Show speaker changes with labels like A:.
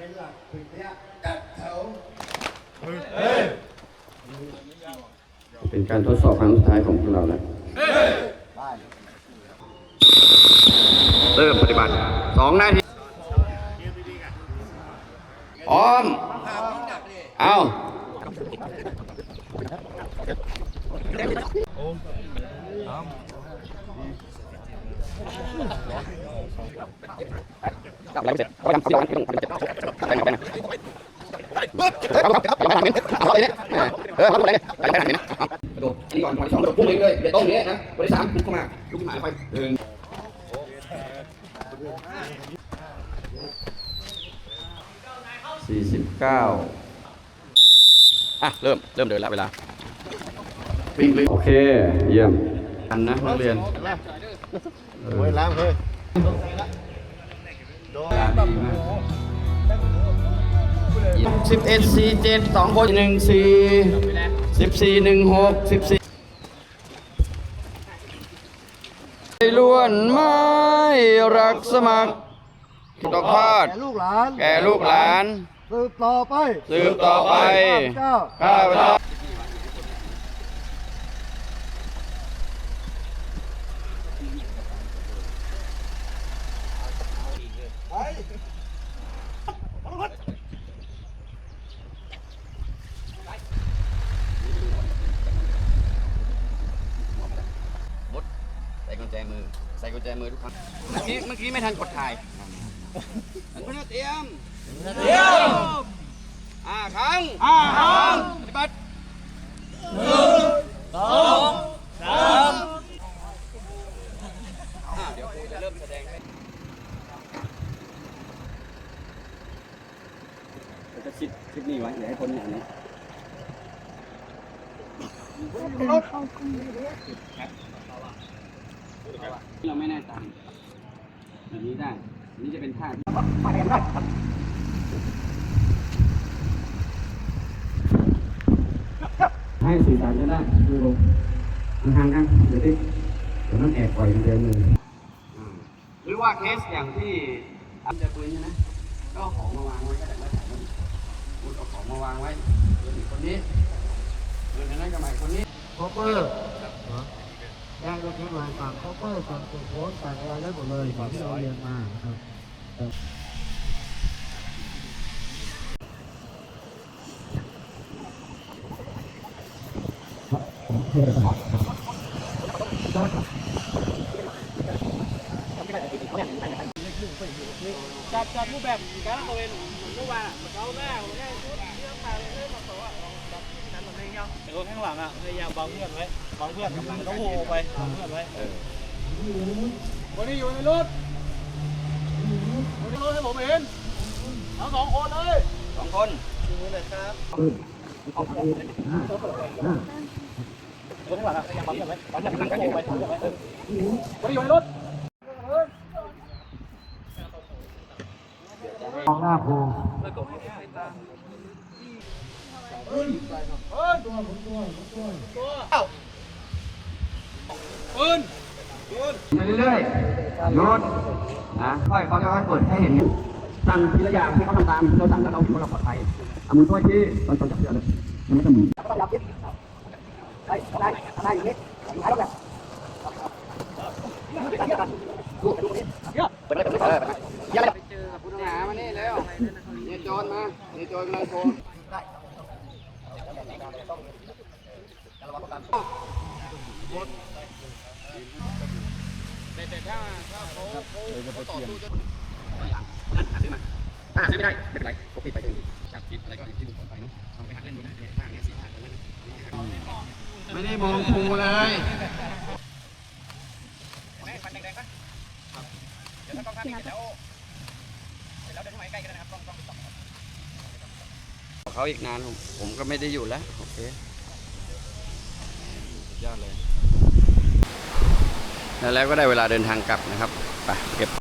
A: เป็นหลักปิดเนี้ยจัดแถว
B: เป็นการทดสอบครั้งสุดท้ายของพวกเราแล้วเริ่มปฏิบัติสองนาทีพร้อม เอา จับอะไรไม่เสร็จเราทำที่เราต้องทำเสร็จไปไหนไปไหนเออทำอะไรเนี่ยไปไหนเนี่ยโดดที่ก่อนที่สองโดดพุ่งเองเลยเด็ดต้นนี้นะวันที่สามพุ่งเข้ามาลุกขึ้นมาไปหนึ่งสี่สิบเก้าอะ เริ่ม เริ่มเดินแล้วเวลาโอเค เยี่ยมอันนะนักเรียน
A: โอ้ยล้างเลย
B: สิบเอ็ดสี่เจ็ดสองคนหนึ่งสี่สิบสี่หนึ่งหกสิบสี่ล้วนไม้รักสมัครดอกพาด
A: แก่ลูกหลาน
B: แก่ลูกหลาน
A: สืบต่อไป
B: สืบต่อไป
A: ข้าพเจ้า
B: ข้าพเจ้าใส่กุญแจมือ ใส่กุญแจมือทุกครั้งเมื่อกี้เมื่อกี้ไม่ทันกดถ่ายอันนี้เตรียมเตรียมห้าครั้งห้าครั้งปฏิบัติอ่าเดี๋ยวครูจะเริ่มแสดงให้เราจะคิดคลิปนี้ไว้เดี๋ยวให้พ้นอย่างนี้ เราไม่แน่ใจแบบนี้ได้อันนี้จะเป็นท่าให้สื่อสารกันได้ดูห่างกันเดี๋ยวดิเดี๋ยวมันแอบปล่อยกันเดียวมือหรือว่าเคสอย่างที่อันจะปืนใช่ไหมก็ของมาวางไว้ก็ได้แล้วแต่มันมุดเอาของมาวางไว้เดี๋ยวคนนี้เดี๋ยวนั้นกับใหม่คนนี้
A: คอปเปอร์ แยกลูกชิ้นมาฝั่งคอปเปอร์ฝั่งตัวโค้ดฝั่งอะไรได้หมดเลยฝั่งที่เราเรียนมาครับ
C: จัดจัดรูปแบบการละตัวเองเมื่อวานเราหน้าผมแค่ชุดเรื่องต่างเรื่องมาโซ่ ยังแต่คนข้างหลังอะพยายามบังเพื่อนไว้บังเพื่อนต้องโหไปบังเพื่อนไว้วันนี้อยู่ในรถวันนี้รถให้ผมเห็นทั้งสองคนเลย
B: สองคน
C: ดูเลยครับคนข้างหลังอะพยายามบังเพื่อนไว้บังเพื่อนหลังก็โหไปบังเพื่อนไว้วันนี้อยู่ในรถ
A: มองหน้าครู
B: ไปเรื่อยๆโยนนะค่อยเขาจะค่อยเปิดให้เห็นสั่งทีละอย่างให้เขาทำตามเราสั่งแล้วเราถือว่าเราปลอดภัยเอามือช่วยที่ตอนตอนจับเชือกเลยมันไม่ต้องมือเปิดเลยเปิดเลยเอออย่าไปเจอกับผู้ต้องหามานี่แล้วเนี่ยโจรมาเนี่ยโจรกำลังโทร ถ้าซื้อไม่ได้ไม่เป็นไรผมปิดไปเลยจับคิดอะไรก็ที่ดูก่อนไปเนาะเอาไปหัดเล่นดูนะเนี่ยท่าเนี้ยสี่ท่าตรงนั้นไม่ได้มองครูเลยเขาอี กนานผมผมก็ไม่ได้อยู่แล้ว โอเคสุดยอดเลย แล้วก็ได้เวลาเดินทางกลับนะครับ ไปเก็บของ